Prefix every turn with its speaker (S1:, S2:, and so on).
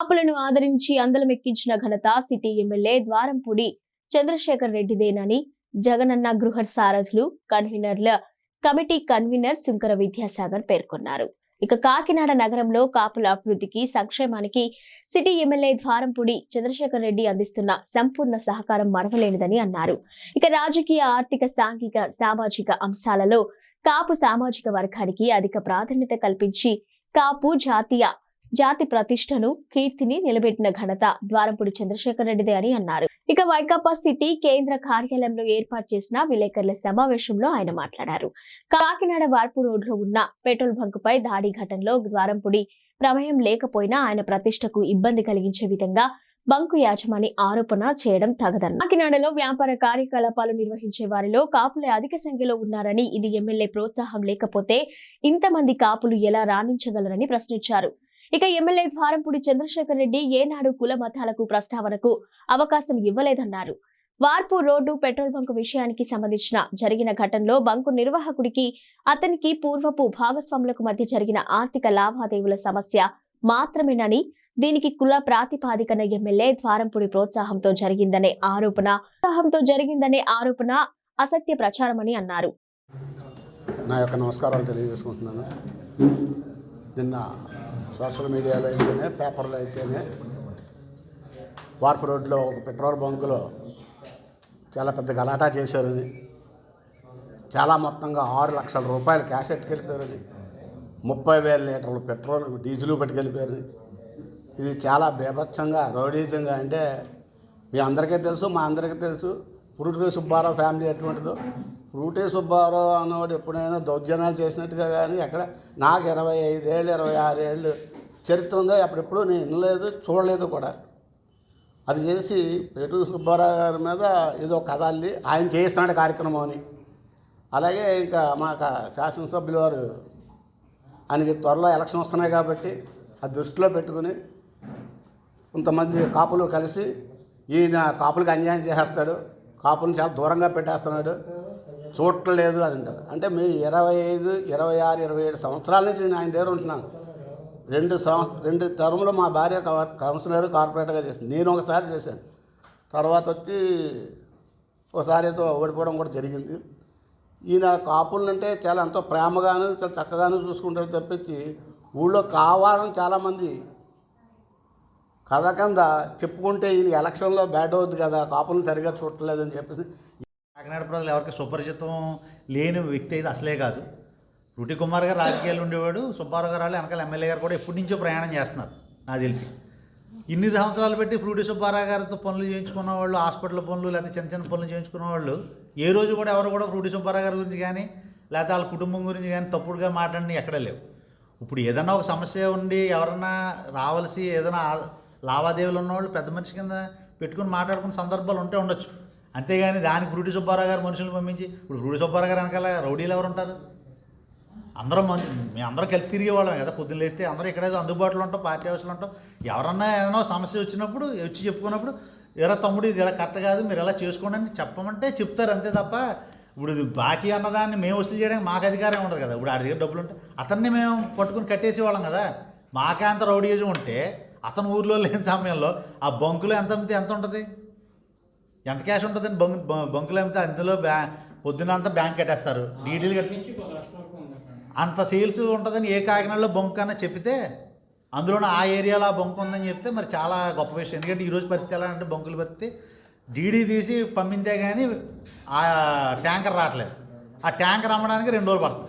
S1: కాపులను ఆదరించి అందలం ఎక్కించిన ఘనత సిటీ ఎమ్మెల్యే ద్వారంపూడి చంద్రశేఖర్ రెడ్డిదేనని జగనన్న గృహ సారథులు కన్వీనర్ల కమిటీ కన్వీనర్ శంకర విద్యాసాగర్ పేర్కొన్నారు. ఇక కాకినాడ నగరంలో కాపుల అభివృద్ధికి సంక్షేమానికి సిటీ ఎమ్మెల్యే ద్వారంపూడి చంద్రశేఖర్ రెడ్డి అందిస్తున్న సంపూర్ణ సహకారం మరవలేనిదని అన్నారు. ఇక రాజకీయ ఆర్థిక సాంఘిక సామాజిక అంశాలలో కాపు సామాజిక వర్గానికి అధిక ప్రాధాన్యత కల్పించి కాపు జాతీయ జాతి ప్రతిష్టను కీర్తిని నిలబెట్టిన ఘనత ద్వారంపూడి చంద్రశేఖర్ రెడ్డిదే అని అన్నారు. ఇక వైకాపా సిటీ కేంద్ర కార్యాలయంలో ఏర్పాటు చేసిన విలేకరుల సమావేశంలో ఆయన మాట్లాడారు. కాకినాడ వార్పు రోడ్లో ఉన్న పెట్రోల్ బంకుపై దాడి ఘటనలో ద్వారంపూడి ప్రమేయం లేకపోయినా ఆయన ప్రతిష్టకు ఇబ్బంది కలిగించే విధంగా బంకు యాజమాని ఆరోపణ చేయడం తగదన్న. కాకినాడలో వ్యాపార కార్యకలాపాలు నిర్వహించే వారిలో కాపులే అధిక సంఖ్యలో ఉన్నారని ఇది ఎమ్మెల్యే ప్రోత్సాహం లేకపోతే ఇంతమంది కాపులు ఎలా రాణించగలరని ప్రశ్నించారు. ఇక ఎమ్మెల్యే ద్వారంపూడి చంద్రశేఖర్ రెడ్డి ఏనాడు కుల మతాలకు ప్రస్తావనకు అవకాశం ఇవ్వలేదన్నారు. వార్పు రోడ్డు పెట్రోల్ బంకు విషయానికి సంబంధించిన జరిగిన ఘటనలో బంకు నిర్వాహకుడికి అతనికి పూర్వపు భాగస్వాములకు మధ్య జరిగిన ఆర్థిక లావాదేవీల సమస్య మాత్రమేనని దీనికి కుల ప్రాతిపాదికన ఎమ్మెల్యే ద్వారంపూడి ప్రోత్సాహంతో జరిగిందనే ఆరోపణ ప్రోత్సాహంతో జరిగిందనే ఆరోపణ అసత్య ప్రచారమని అన్నారు.
S2: నా యొక్క నమస్కారాలు తెలియజేసుకుంటున్నాను. నిన్న సోషల్ మీడియాలో అయితేనే పేపర్లో అయితేనే వార్ఫ్ రోడ్లో ఒక పెట్రోల్ బంకులో చాలా పెద్ద గలాటా చేశారని చాలా మొత్తంగా ఆరు లక్షల రూపాయలు క్యాష్ ఎట్టుకెళ్ళిపోయారని ముప్పై వేల లీటర్లు పెట్రోల్ డీజిల్ పట్టుకెళ్ళిపోయారని ఇది చాలా బీభత్సంగా రౌడీజంగా అంటే మీ అందరికీ తెలుసు మా అందరికీ తెలుసు. ఫ్రూటీ సుబ్బారావు ఫ్యామిలీ ఎటువంటిదో? రూటే సుబ్బారావు అన్నవాడు ఎప్పుడైనా దౌర్జన్యాలు చేసినట్టుగా కానీ ఎక్కడ నాకు ఇరవై ఐదేళ్ళు ఇరవై ఆరు ఏళ్ళు చరిత్ర ఉందో అప్పుడెప్పుడు నేను వినలేదు చూడలేదు కూడా. అది చేసి పేటూరు సుబ్బారావు గారి మీద ఏదో కథ అల్లి ఆయన చేయిస్తున్నాడు కార్యక్రమం అని. అలాగే ఇంకా మాకు శాసనసభ్యులు వారు ఆయనకి త్వరలో ఎలక్షన్ వస్తున్నాయి కాబట్టి ఆ దృష్టిలో పెట్టుకుని కొంతమంది కాపులు కలిసి ఈయన కాపులకు అన్యాయం చేసేస్తాడు కాపులను చాలా దూరంగా పెట్టేస్తున్నాడు. చూడట్లేదు అని అంటారు. అంటే మీ ఇరవై ఐదు ఇరవై ఆరు ఇరవై ఏడు సంవత్సరాల నుంచి నేను ఆయన దగ్గర ఉంటున్నాను. రెండు సంవత్సరం రెండు టర్ములు మా భార్య కౌన్సిలర్ కార్పొరేటర్గా చేసింది. నేను ఒకసారి చేశాను. తర్వాత వచ్చి ఒకసారి ఓడిపోవడం కూడా జరిగింది. ఈయన కాపులంటే చాలా ఎంతో ప్రేమగాను చాలా చక్కగాను చూసుకుంటారు తప్పించి ఊళ్ళో కావాలని చాలామంది కథ కింద చెప్పుకుంటే ఈయన ఎలక్షన్లో బ్యాడ్ అవుద్ది కదా కాపులను సరిగా చూడట్లేదని చెప్పేసి
S3: కాకినాడ ప్రజలు ఎవరికి సుపరిచితం లేని వ్యక్తి అయితే అసలే కాదు. రుటి కుమార్ గారు రాజకీయాలు ఉండేవాడు సుబ్బారావు గారు వాళ్ళు వెనకాల ఎమ్మెల్యే గారు కూడా ఎప్పటి నుంచో ప్రయాణం చేస్తున్నారు నాకు తెలిసి. ఇన్ని సంవత్సరాలు పెట్టి ఫ్రూటి సుబ్బారావు గారితో పనులు చేయించుకున్న వాళ్ళు హాస్పిటల్ పనులు లేకపోతే చిన్న చిన్న పనులు చేయించుకున్న వాళ్ళు ఏ రోజు కూడా ఎవరు కూడా ఫ్రూటి సుబ్బారావు గారి గురించి కానీ లేకపోతే వాళ్ళ కుటుంబం గురించి కానీ తప్పుడుగా మాట్లాడి ఎక్కడ లేవు. ఇప్పుడు ఏదైనా ఒక సమస్య ఉండి ఎవరన్నా రావాల్సి ఏదైనా లావాదేవీలు ఉన్నవాళ్ళు పెద్ద మనిషి కింద పెట్టుకుని మాట్లాడుకున్న సందర్భాలు ఉంటే ఉండొచ్చు. అంతేగాని దానికి రూడి సుబ్బారావు గారు మనుషులు పంపించి ఇప్పుడు రూడి సుబ్బారావు గారు వెనకాల రౌడీలు ఎవరు ఉంటారు? అందరం మన మేము అందరం కలిసి తిరిగే వాళ్ళం కదా పొద్దున్న లేస్తే అందరూ ఇక్కడే అందుబాటులో ఉంటాం పార్టీ అవసరం ఉంటాం. ఎవరన్నా ఏదైనా సమస్య వచ్చినప్పుడు వచ్చి చెప్పుకున్నప్పుడు ఎరా తమ్ముడు ఇది ఇలా కరెక్ట్ కాదు మీరు ఎలా చేసుకోండి అని చెప్పమంటే చెప్తారు అంతే తప్ప ఇప్పుడు ఇది బాకీ అన్నదాన్ని మేము వసూలు చేయడానికి మాకు అధికారం ఉండదు కదా. ఇప్పుడు ఆడి దగ్గర డబ్బులు ఉంటే అతన్ని మేము పట్టుకుని కట్టేసేవాళ్ళం కదా. మాకే అంత రౌడీజం ఉంటే అతను ఊర్లో లేని సమయంలో ఆ బంకులో ఎంత అమ్మితే ఎంత ఉంటుంది? ఎంత క్యాష్ ఉంటుందండి బంక్ బంకులు అమ్మితే అందులో బ్యా పొద్దున అంతా బ్యాంక్ కట్టేస్తారు. డీడీలు కట్టి అంత సేల్స్ ఉంటుందని ఏ కాకినాడలో బొంకు అన్న చెప్తే అందులోనే ఆ ఏరియాలో ఆ బొంకు ఉందని చెప్తే మరి చాలా గొప్ప విషయం. ఎందుకంటే ఈరోజు పరిస్థితి ఎలా అంటే బొంకులు పరిస్థితి డీడీ తీసి పంపించే కానీ ఆ ట్యాంకర్ రావట్లేదు. ఆ ట్యాంకర్ అమ్మడానికి రెండు రోజులు పడుతుంది.